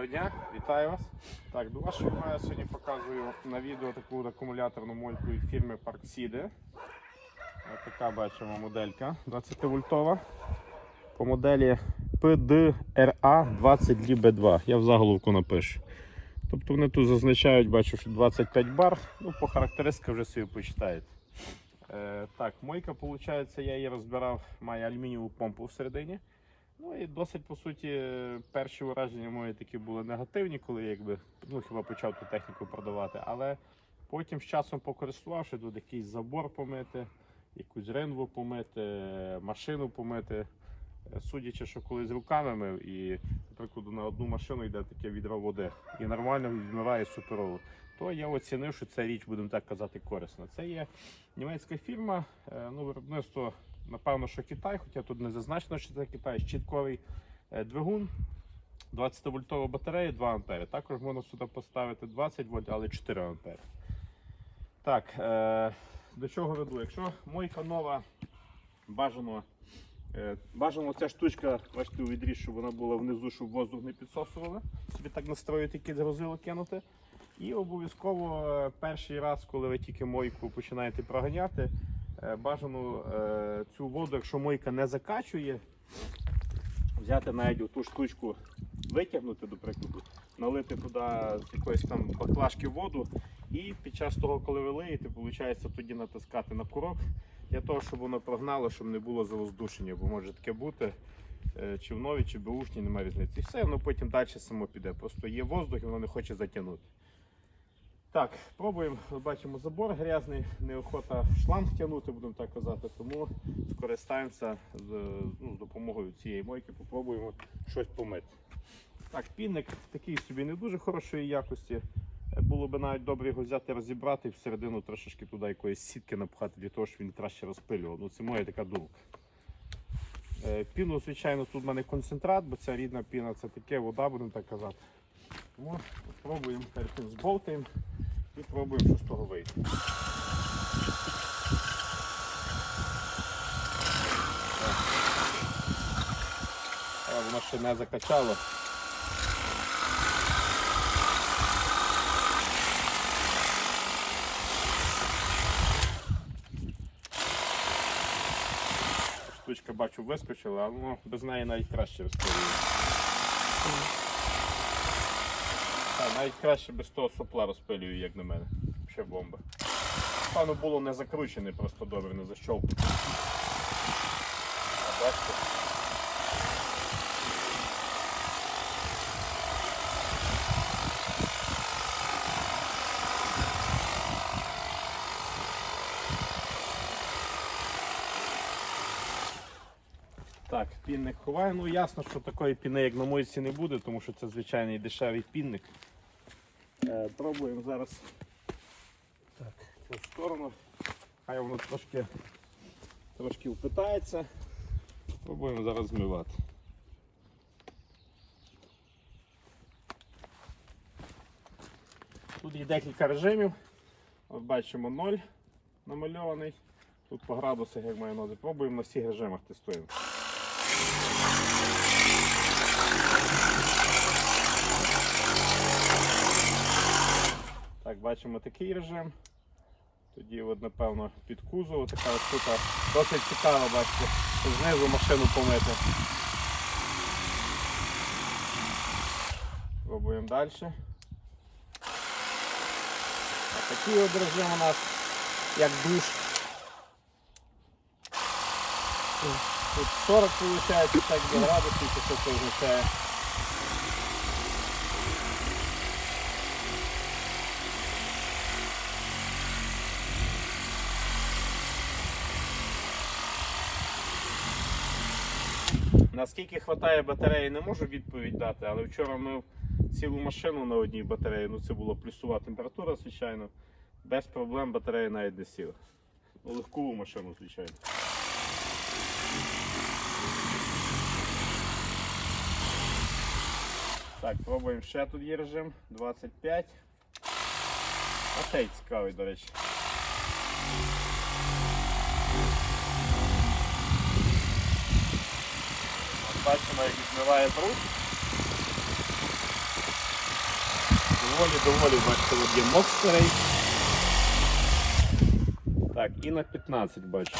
Доброго дня, вітаю вас. Так, до вашої уваги сьогодні показую на відео таку акумуляторну мойку від фірми Parkside. Така бачимо моделька 20 вольтова. По моделі PDRA 20B2. Я в заголовку напишу. Тобто вони тут зазначають, бачу, що 25 бар. Ну, по характеристиках вже собі почитаєте. Е, так, мойка, виходить, я її розбирав, має алюмінієву помпу всередині. Ну і досить по суті перші враження мої такі були негативні, коли я якби ну хіба почав ту техніку продавати. Але потім з часом покористувавши тут якийсь забор помити, якусь ринву помити, машину помити. Судячи, що коли з руками мив і, наприклад, на одну машину йде таке відро води і нормально відмиває суперово, то я оцінив, що ця річ, будемо так казати, корисна. Це є німецька фірма, е, ну, виробництво Напевно, що Китай, хоча тут не зазначено, що це Китай, щітковий е, двигун, 20-вольтова батарея, 2 ампери. Також можна сюди поставити 20 вольт, але 4 ампери. Так, е, до чого веду? Якщо мойка нова, бажано, е, бажано ця штучка, бачите, у відріз, щоб вона була внизу, щоб воздух не підсосували. Собі так настроїти, якісь грузило кинути. І обов'язково е, перший раз, коли ви тільки мойку починаєте проганяти, бажано е, цю воду, якщо мойка не закачує, взяти навіть ту штучку, витягнути, до прикладу, налити туди з якоїсь там баклажки воду, і під час того, коли ви лиєте, виходить тоді натискати на курок для того, щоб воно прогнало, щоб не було завоздушення, бо може таке бути. е, Чи в новій, чи беушній, немає різниці. І все, воно потім далі само піде. Просто є воздух і воно не хоче затягнути. Так, пробуємо. Бачимо забор грязний, неохота шланг тягнути, будемо так казати, тому скористаємося з, ну, з допомогою цієї мойки, попробуємо щось помити. Так, пінник такий собі не дуже хорошої якості. Було б навіть добре його взяти, розібрати і всередину трошечки туди якоїсь сітки напхати, для того, щоб він краще розпилював. Ну, це моя така думка. Е, Піну, звичайно, тут в мене концентрат, бо ця рідна піна це таке вода, будемо так казати. Тому спробуємо перед тим збовтаємо і пробуємо, що з того вийде. Воно ще не закачало. Штучка бачу вискочила, але ну, без неї навіть краще розпилює. Так, навіть краще без того сопла розпилюю, як на мене. Ще бомба. Пану було не закручене, просто добре, не защовкнуто. А бачите? Так, пінник ховаю. Ну ясно, що такої піни, як на мойці, не буде, тому що це звичайний дешевий пінник. Е, пробуємо зараз так, цю сторону. Хай воно трошки, трошки впитається. Пробуємо зараз змивати. Тут є декілька режимів. От бачимо 0 намальований. Тут по градусах, як має нози. Пробуємо на всіх режимах тестуємо. Так, бачимо такий режим. Тоді, от, напевно, під кузов така от штука. Досить цікаво, бачите, знизу машину помити. Пробуємо далі. А такий от режим у нас як душ. Тут 40 виходить, так до градусів, що це означає. Наскільки вистачає батареї, не можу відповідь дати, але вчора мив цілу машину на одній батареї, ну це була плюсова температура, звичайно. Без проблем батарея навіть не сіла. Ну, легкову машину, звичайно. Так, пробуємо ще тут є режим 25. А цікавий, до речі. Бачимо, як відмиває бруд. доволі-доволі, бачите, от є мок старий. Так, і на 15 бачу.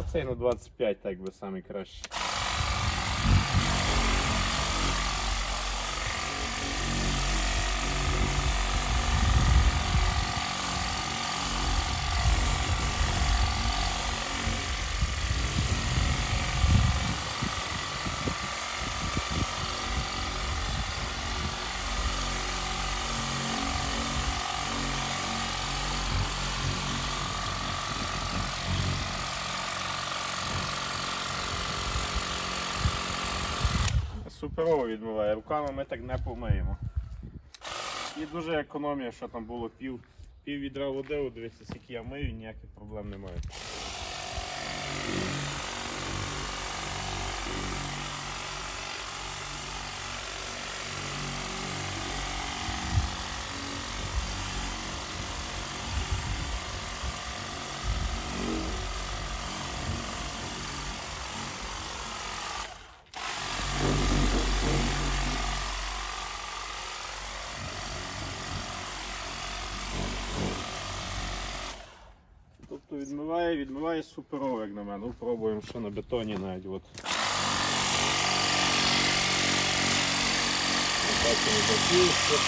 Оцей на 25, так би самий краще. Суперово відмиває. Руками ми так не помиємо. І дуже економія, що там було пів, пів відра води, дивіться, скільки я мию, ніяких проблем немає. Тобто відмиває, відмиває суперово, як на мене. Ну, пробуємо ще на бетоні навіть. От. Бачимо, закінчиться.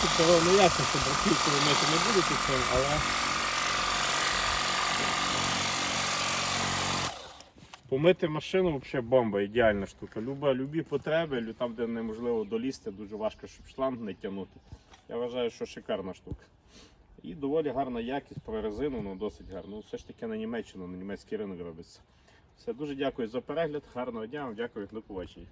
Суперово, ну ясно, що браківку мити не будете цим, але Помити машину взагалі бомба, ідеальна штука. Люба, любі потреби, там, де неможливо долізти, дуже важко, щоб шланг не тягнути. Я вважаю, що шикарна штука. І доволі гарна якість про резину, ну досить гарно. Ну, все ж таки на Німеччину, на німецький ринок робиться. Все, дуже дякую за перегляд, гарного дня, дякую, до побачення.